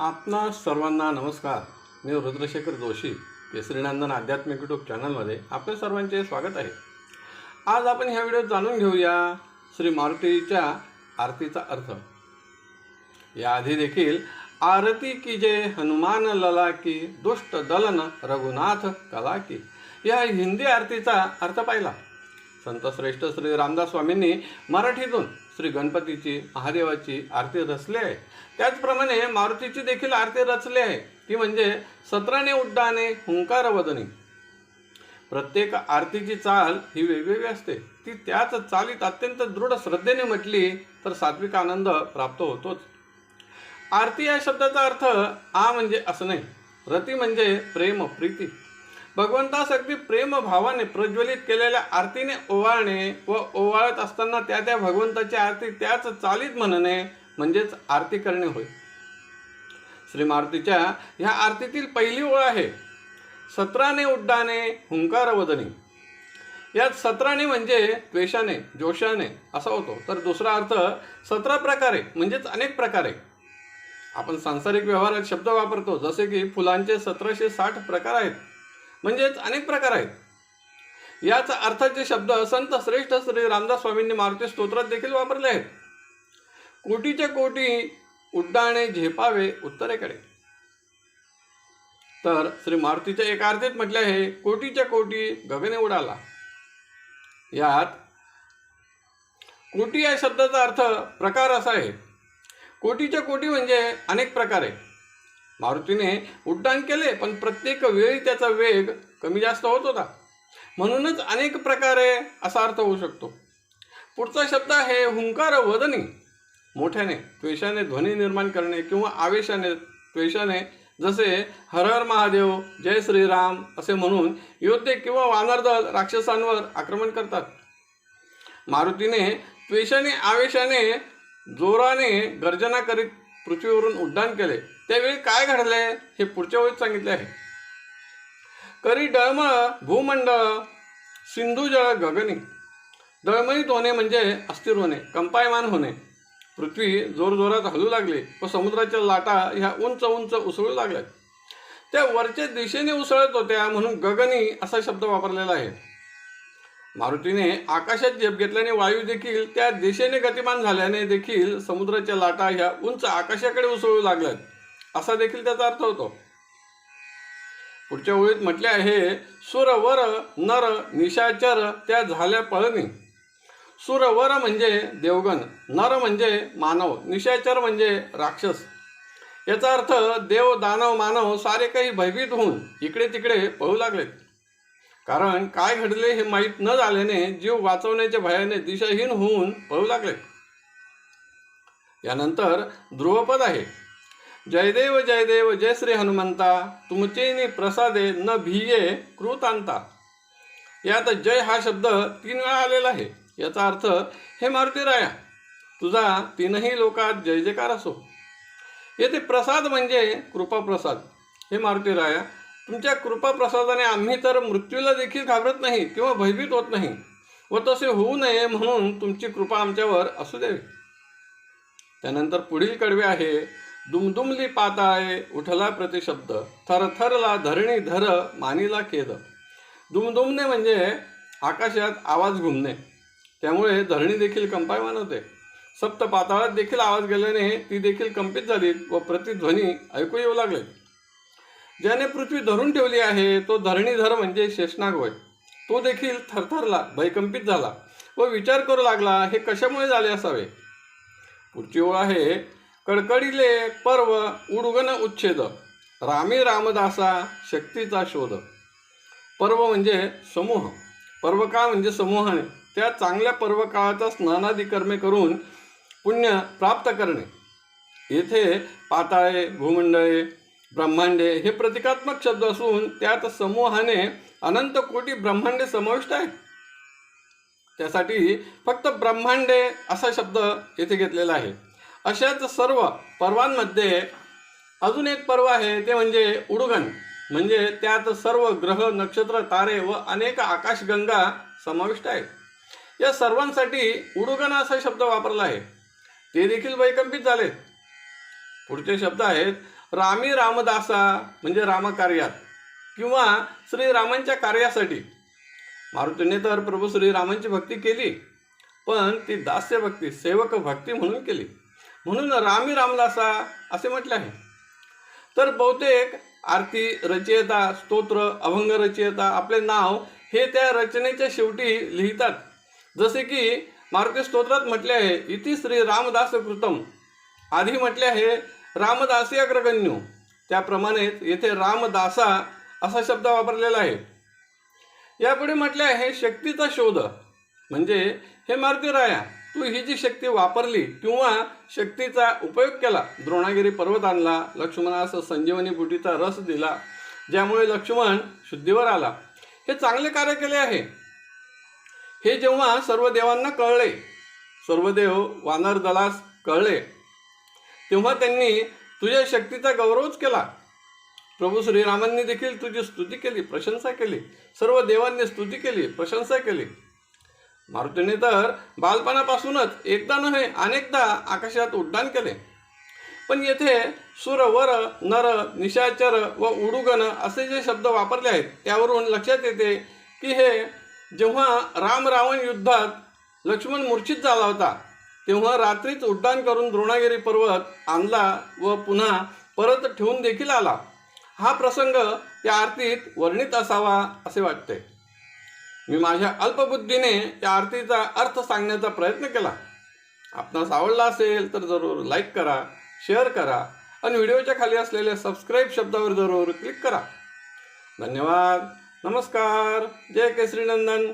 आपणा सर्वांना नमस्कार. मी रुद्रशेखर जोशी केसरीनंदन आध्यात्मिक यूट्यूब चॅनलमध्ये आपल्या सर्वांचे स्वागत आहे. आज आपण ह्या व्हिडिओत जाणून घेऊया श्री मारुतीच्या आरतीचा अर्थ. याआधी देखील आरती की जय हनुमान लला की दुष्ट दलन रघुनाथ कला की या हिंदी आरतीचा अर्थ पाहिला. संत श्रेष्ठ श्री रामदास स्वामींनी मराठीतून श्री गणपतीची महादेवाची आरती रचली आहे. त्याचप्रमाणे मारुतीची देखील आरती रचली आहे. ती म्हणजे सतराने उड्डाणे हुंकार वदनी. प्रत्येक आरतीची चाल ही वेगवेगळी असते. ती त्याच चालीत अत्यंत दृढ श्रद्धेने म्हटली तर सात्विक आनंद प्राप्त होतोच. आरती या शब्दाचा अर्थ आ म्हणजे असं नाही रती म्हणजे प्रेम प्रीती. भगवंतास अगदी प्रेमभावाने प्रज्वलित केलेल्या आरतीने ओवाळणे व ओवाळत असताना त्या त्या भगवंताची आरती त्याच चालीत म्हणणे म्हणजेच आरती करणे होय. श्री मारुतीच्या ह्या आरतीतील पहिली ओळ आहे सतराने उड्डाणे हुंकार वदने. यात सतराने म्हणजे द्वेषाने जोशाने असा होतो. तर दुसरा अर्थ सतरा प्रकारे म्हणजेच अनेक प्रकारे. आपण सांसारिक व्यवहारात शब्द वापरतो जसे की फुलांचे सतराशे साठ प्रकार आहेत. म्हणजेच अनेक प्रकार आहेत. याच अर्थाचे शब्द संत श्रेष्ठ श्री रामदास स्वामींनी मारुती स्तोत्रात देखील वापरले आहेत. कोटीच्या कोटी उड्डाणे झेपावे उत्तरेकडे. तर श्री मारुतीच्या एका अर्थेत म्हटले आहे कोटीच्या कोटी गगने उडाला. यात कोटी या शब्दाचा अर्थ प्रकार असा आहे. कोटीच्या कोटी म्हणजे अनेक प्रकार. आहे मारुतीने उड्डाण केले पण प्रत्येक वेळी त्याचा वेग कमी जास्त होत होता. म्हणूनच अनेक प्रकारे असा अर्थ होऊ शकतो. पुढचा शब्द आहे हुंकार वदनी. मोठ्याने त्वेषाने ध्वनी निर्माण करणे किंवा आवेशाने त्वेषाने जसे हर हर महादेव जय श्रीराम असे म्हणून योद्धे किंवा वानरदल राक्षसांवर आक्रमण करतात. मारुतीने त्वेषाने आवेशाने जोराने गर्जना करीत पृथ्वीवरून उड्डाण केले. त्यावेळी काय घडले? हे पुढच्या वेळी सांगितले आहे. करी डळमळ भूमंडळ सिंधुजळ गगनी. डळमळीत होणे म्हणजे अस्थिर होणे कंपायमान होणे. पृथ्वी जोरजोरात हलू लागली व समुद्राच्या लाटा ह्या उंच उंच उसळू लागल्या त्या वरच्या दिशेने उसळत होत्या म्हणून गगनी असा शब्द वापरलेला आहे. मारुतीने आकाशात झेप घेतल्याने वायू देखील त्या दिशेने गतिमान झाल्याने देखील समुद्राच्या लाटा ह्या उंच आकाशाकडे उसळू लागल्यात. असा देखील त्याचा अर्थ होतो. पुढच्या ओळीत म्हटले आहे सुर वर नर निशाचर त्या झाल्या पळणी सुर वर म्हणजे देवगण नर म्हणजे मानव निशाचर म्हणजे राक्षस. याचा अर्थ देव दानव मानव सारे काही भयभीत होऊन इकडे तिकडे पळू लागलेत. कारण काय घडले हे माहीत न झाल्याने जीव वाचवण्याच्या भयाने दिशाहीन होऊन पळू लागले. यानंतर ध्रुवपद आहे. जयदेव जयदेव जय श्री हनुमंता तुमचे प्रसादे न भिये कृतांता. यात जय हा शब्द तीन वेळा आलेला आहे. याचा अर्थ हे मारुती राया तुझा तीनही लोकात जय जयकार असो. येथे प्रसाद म्हणजे कृपाप्रसाद. हे मारुती राया तुमच्या कृपाप्रसादाने आम्ही तर मृत्यूला देखील घाबरत नाही किंवा भयभीत होत नाही व तसे होऊ नये म्हणून तुमची कृपा आमच्यावर असू द्यावी. त्यानंतर पुढील कडवे आहे दुमदुमली पाताळे उठला प्रतिशब्द थरथरला धरणी धर मानीला खेद दुमदुमणे म्हणजे आकाशात आवाज घुमणे. त्यामुळे धरणी देखील कंपायमान होते. सप्त पाताळात देखील आवाज गेल्याने ती देखील कंपित झाली व प्रतिध्वनी ऐकू येऊ लागले. ज्याने पृथ्वी धरून ठेवली आहे तो धरणीधर म्हणजे शेषनाग होय. तो देखील थरथरला भयकंपित झाला व विचार करू लागला हे कशामुळे झाले असावे? पुढची ओळ आहे कडकडीले पर्व उडगन उच्छेद. रामी रामदासा शक्तीचा शोध. पर्व म्हणजे समूह. पर्वकाळ म्हणजे समूहाने त्या चांगल्या पर्वकाळाचा स्नानादी कर्मे करून पुण्य प्राप्त करणे. येथे पाताळे भूमंडळे ब्रह्मांडे हे प्रतिकात्मक शब्द असून त्यात समूहाने अनंत कोटी ब्रह्मांडे समाविष्ट आहेत. त्यासाठी फक्त ब्रह्मांडे असा शब्द येथे घेतलेला आहे. अशाच सर्व पर्वांमध्ये अजून एक पर्व आहे ते म्हणजे उडुगण. म्हणजे त्यात सर्व ग्रह नक्षत्र तारे व अनेक आकाशगंगा समाविष्ट आहेत. या सर्वांसाठी उडुगण असा शब्द वापरला आहे. ते देखील वैकंपित झालेत. पुढचे शब्द आहेत रामी रामदासा म्हणजे रामकार्यात किंवा श्रीरामांच्या कार्यासाठी. मारुतीने तर प्रभू श्रीरामांची भक्ती केली पण ती दास्य भक्ती सेवक भक्ती म्हणून केली. म्हणून रामी रामदासा असे म्हटले आहे. तर बहुतेक आरती रचयिता स्तोत्र अभंग रचयिता आपले नाव हे त्या रचनेच्या शेवटी लिहितात. जसे की मारुती स्तोत्रात म्हटले आहे इति श्री रामदास कृतम. आधी म्हटले आहे रामदासी अग्रगण्यू. त्याप्रमाणेच येथे रामदासा असा शब्द वापरलेला आहे. यापुढे म्हटले आहे शक्तीचा शोध. म्हणजे हे मारुती राया तू ही जी शक्ती वापरली किंवा शक्तीचा उपयोग केला द्रोणागिरी पर्वत आणला लक्ष्मणास संजीवनी बुटीचा रस दिला ज्यामुळे लक्ष्मण शुद्धीवर आला हे चांगले कार्य केले आहे. हे जेव्हा सर्व देवांना कळले सर्व देव वानर दलास कळले तेव्हा त्यांनी तुझ्या शक्तीचा गौरवच केला. प्रभू श्रीरामांनी देखील तुझी स्तुती केली प्रशंसा केली. सर्व देवांनी स्तुती केली प्रशंसा केली. मारुतीने तर बालपणापासूनच एकदा नव्हे अनेकदा आकाशात उड्डाण केले. पण येथे सुर वर नर निशाचर व उडुगण असे जे शब्द वापरले आहेत त्यावरून लक्षात येते की हे जेव्हा राम रावण युद्धात लक्ष्मण मूर्छित झाला होता तेव्हा रात्रीच उड्डाण करून द्रोणागिरी पर्वत आणला व पुन्हा परत ठेवून देखील आला. हा प्रसंग या आरतीत वर्णित असावा असे वाटते. मी माझ्या अल्पबुद्धीने या आरतीचा अर्थ सांगण्याचा प्रयत्न केला. आपणास आवडला असेल तर जरूर लाईक करा शेअर करा आणि व्हिडिओच्या खाली असलेल्या सबस्क्राईब शब्दावर जरूर क्लिक करा. धन्यवाद. नमस्कार. जय केसरी नंदन